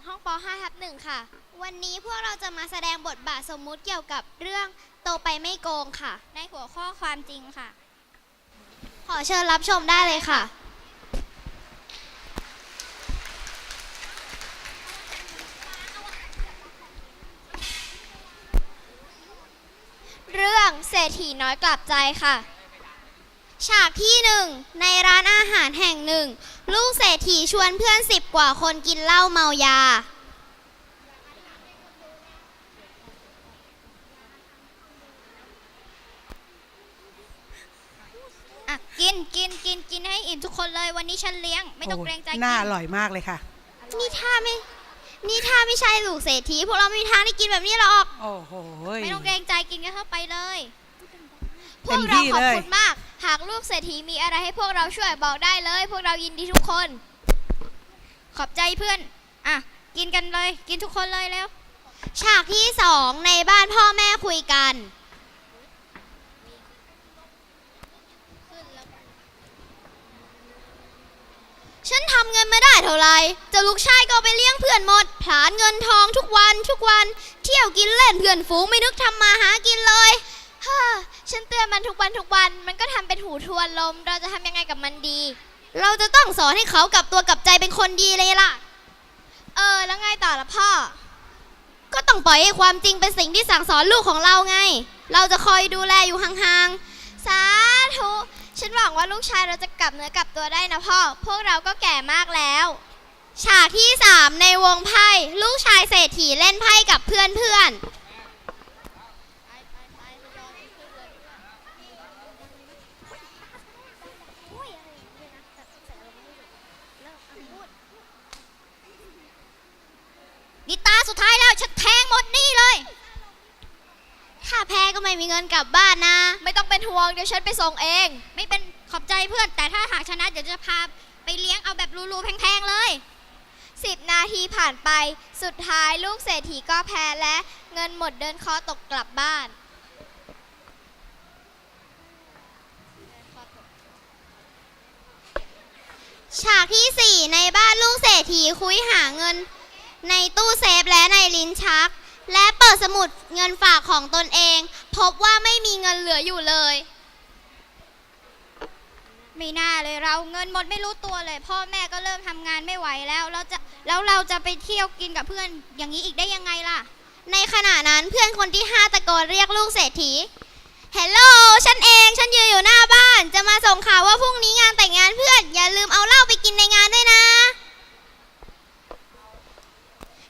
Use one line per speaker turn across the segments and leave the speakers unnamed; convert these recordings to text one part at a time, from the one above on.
จากห้องป .5 ทับหนึ่งค่ะ วันนี้พวกเราจะมาแสดงบทบาทสมมุติเกี่ยวกับเรื่องโตไปไม่โกงค่ะ
ในหัวข้อความจริงค่ะ
ขอเชิญรับชมได้เลยค่ะ เรื่องเศรษฐีน้อยกลับใจค่ะ ฉากที่หนึ่งในร้านอาหารแห่งหนึ่ง ลูกเศรษฐีชวนเพื่อนสิบกว่าคนกินเหล้าเมายา
อะ กินกินกินกินให้อิ่มทุกคนเลยวันนี้ฉันเลี้ยง ไม่ต้อง
โเก
รงใจ
น่า
กิ
อร่อยมากเลยค่ะ
นี่ถ้าไม่ นี่ถ้าไม่ใช่ลูกเศรษฐีพวกเราไม่มีทางได้กินแบบนี้หรอก
โอ้โห
ไม่ต้องเกรงใจกินกันเข้าไปเลย
พวกเราขอบ
เต็มที่เลย
คุณมาก หากลูกเศรษฐีมีอะไรให้พวกเราช่วยบอกได้เลย พวกเรายินดีทุกคน
ขอบใจเพื่อน อะ กินกันเลย กินทุกคนเลยแล้ว
ฉากที่สองในบ้านพ่อแม่คุยกัน ฉันทำเงินมาได้เท่าไหร่เจะลูกชายก็เอาไปเลี้ยงเพื่อนหมดผลานเงินทองทุกวันทุกวัน เที่ยวกินเล่นเพื่อนฝูงไม่นึกทำมาหากินเลยเฮ้อฉันเตือนมันทุกวันทุกวัน มันก็ทำเป็นหูทวนลม เราจะทำยังไงกับมันดี เราจะต้องสอนให้เขากลับตัวกลับใจเป็นคนดีเลยล่ะ เออ แล้วไงต่อละพ่อ ก็ต้องปล่อยให้ความจริงเป็นสิ่งที่สั่งสอนลูกของเราไง เราจะคอยดูแลอยู่ห่างๆ สาธุ ฉันหวังว่าลูกชายเราจะกลับเนื้อกลับตัวได้นะพ่อ พวกเราก็แก่มากแล้ว ฉากที่ 3 ในวงไพ่ ลูกชายเศรษฐีเล่นไพ่กับเพื่อนๆ
นี่ตาสุดท้ายแล้ว ฉันแทงหมดนี่เลย
ถ้าแพ้ก็ ไม่มีเงินกลับบ้านนะ
ไม่ต้องเป็นห่วงเดี๋ยวฉันไปส่งเอง ไม่เป็นขอบใจเพื่อน แต่ถ้าหากชนะเดี๋ยวจะพาไปเลี้ยงเอาแบบรูๆแพงๆเลย
10 นาทีผ่านไป สุดท้ายลูกเศรษฐีก็แพ้และเงินหมดเดินคอตกกลับบ้านฉากที่ 4 ในบ้านลูกเศรษฐีคุยหาเงิน ในตู้เซฟและในลิ้นชัก และเปิดสมุดเงินฝากของตนเอง พบว่าไม่มีเงินเหลืออยู่เลย
ไม่น่าเลยเราเงินหมดไม่รู้ตัวเลย พ่อแม่ก็เริ่มทำงานไม่ไหวแล้วเราจะแล้วเราจะไปเที่ยวกินกับเพื่อนอย่างนี้อีกได้ยังไงล่ะ
ในขณะนั้นเพื่อนคนที่ห้าตะโกนเรียกลูกเศรษฐีเฮลโลฉันเองฉันยืนอยู่หน้าบ้าน จะมาส่งข่าวว่าพรุ่งนี้งานแต่งงานเพื่อน อย่าลืมเอาเหล้าไปกินในงานด้วยนะ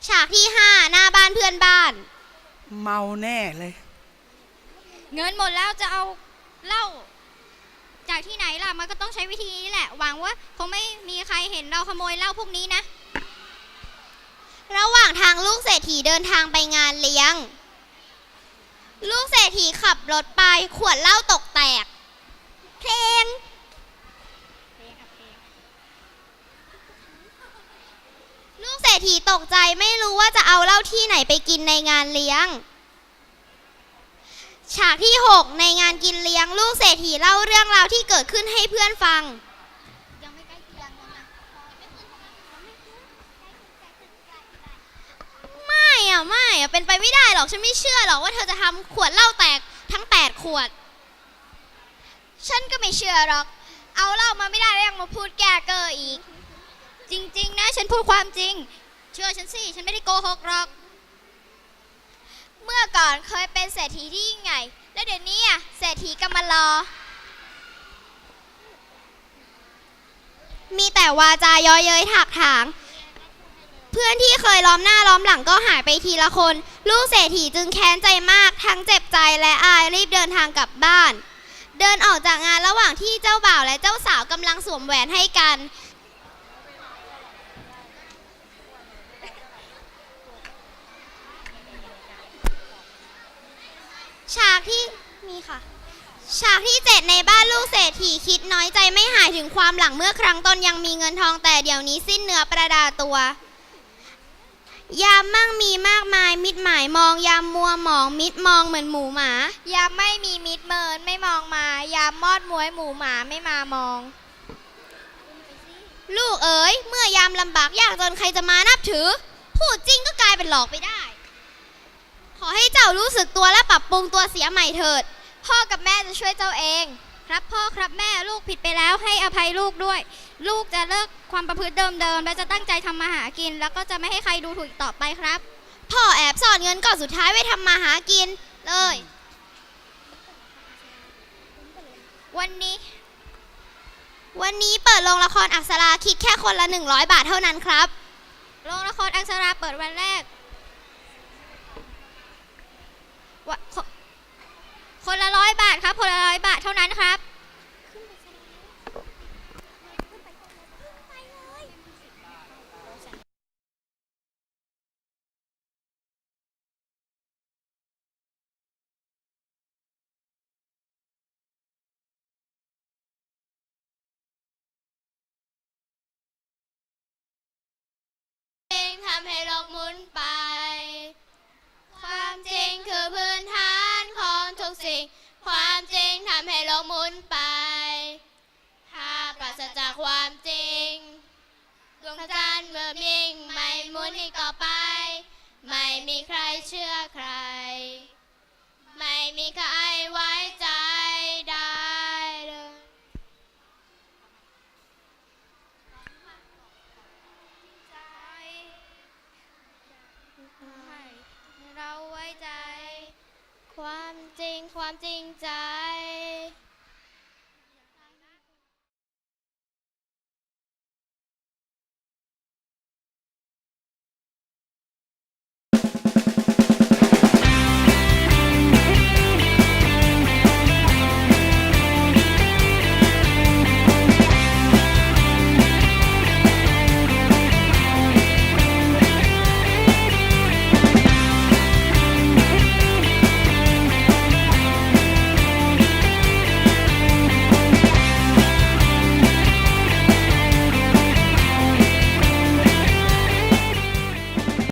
ฉากที่ห้าหน้าบ้านเพื่อนบ้าน
เมาแน่เลย
เงินหมดแล้วจะเอาเหล้าจากที่ไหนล่ะ มันก็ต้องใช้วิธีนี้แหละ หวังว่าคงไม่มีใครเห็นเราขโมยเหล้าพวกนี้นะ
ระหว่างทางลูกเศรษฐีเดินทางไปงานเลี้ยง ลูกเศรษฐีขับรถไปขวดเหล้าตกแตก เพลงลูกเศรษฐีตกใจไม่รู้ว่าจะเอาเหล้าที่ไหนไปกินในงานเลี้ยง ฉากที่ 6 ในงานกินเลี้ยงลูกเศรษฐีเล่าเรื่องราวที่เกิดขึ้นให้เพื่อนฟัง
ไม่ใกล้เคียงกันนะ
ไม่อะไม่อะเป็นไปไม่ได้หรอก ฉันไม่เชื่อหรอกว่าเธอจะทำขวดเหล้าแตกทั้ง 8 ขวด ฉันก็ไม่เชื่อหรอก เอาเหล้ามาไม่ได้แล้วยังมาพูดแก้เกอร์อีก
จริง ๆ นะ ฉันพูดความจริง เชื่อฉันสิ ฉันไม่ได้โกหกหรอก
เมื่อก่อนเคยเป็นเศรษฐีที่ยิ่งใหญ่ แล้วเดี๋ยวนี้อะเศรษฐีกำมารอ มีแต่วาจาเย้อเย้ยถากถาง เพื่อนที่เคยล้อมหน้าล้อมหลังก็หายไปทีละคน ลูกเศรษฐีจึงแค้นใจมาก ทั้งเจ็บใจและอายรีบเดินทางกลับบ้าน เดินออกจากงานระหว่างที่เจ้าบ่าวและเจ้าสาวกำลังสวมแหวนให้กัน ฉากที่มีค่ะ ฉากที่เจ็ดในบ้านลูกเศรษฐีคิดน้อยใจไม่หายถึงความหลังเมื่อครั้งตนยังมีเงินทองแต่เดี๋ยวนี้สิ้นเนื้อประดาตัว ยามมั่งมีมากมายมิดหมายมองยามมัวหมองมิดมองเหมือนหมูหมา ยามไม่มีมิดเมินไม่มองมา ยามมอดมวยหมูหมาไม่มามอง ลูกเอ๋ยเมื่อยามลำบากยากจนใครจะมานับถือ พูดจริงก็กลายเป็นหลอกไปได้ ขอให้เจ้ารู้สึกตัวและปรับปรุงตัวเสียใหม่เถิด พ่อกับแม่จะช่วยเจ้าเอง
ครับพ่อครับแม่ลูกผิดไปแล้วให้อภัยลูกด้วย ลูกจะเลิกความประพฤติเดิมๆและจะตั้งใจทำมาหากิน แล้วก็จะไม่ให้ใครดูถูกอีกต่อไปครับ
พ่อแอบซ่อนเงินก่อนสุดท้ายไว้ทำมาหากินเลย
วันนี้
วันนี้เปิดโรงละครอักษราคิดแค่คนละ 100 บาทเท่านั้นครับ
โรงละครอังสราเปิดวันแรกวะคคนละร้อยบาทครับ คนละร้อยบาทเท่านั้นครับ
จริงทำให้โลกหมุนไป ความจริงคือพื้นฐานของทุกสิ่ง ความจริงทำให้โลกหมุนไป ถ้าปราศจากความจริง ดวงจันทร์เมื่อมิ่งไม่หมุนอีกต่อไป ไม่มีใครเชื่อใคร ไม่มีใคร
เราไว้ใจ
ความจริงความจริงใจ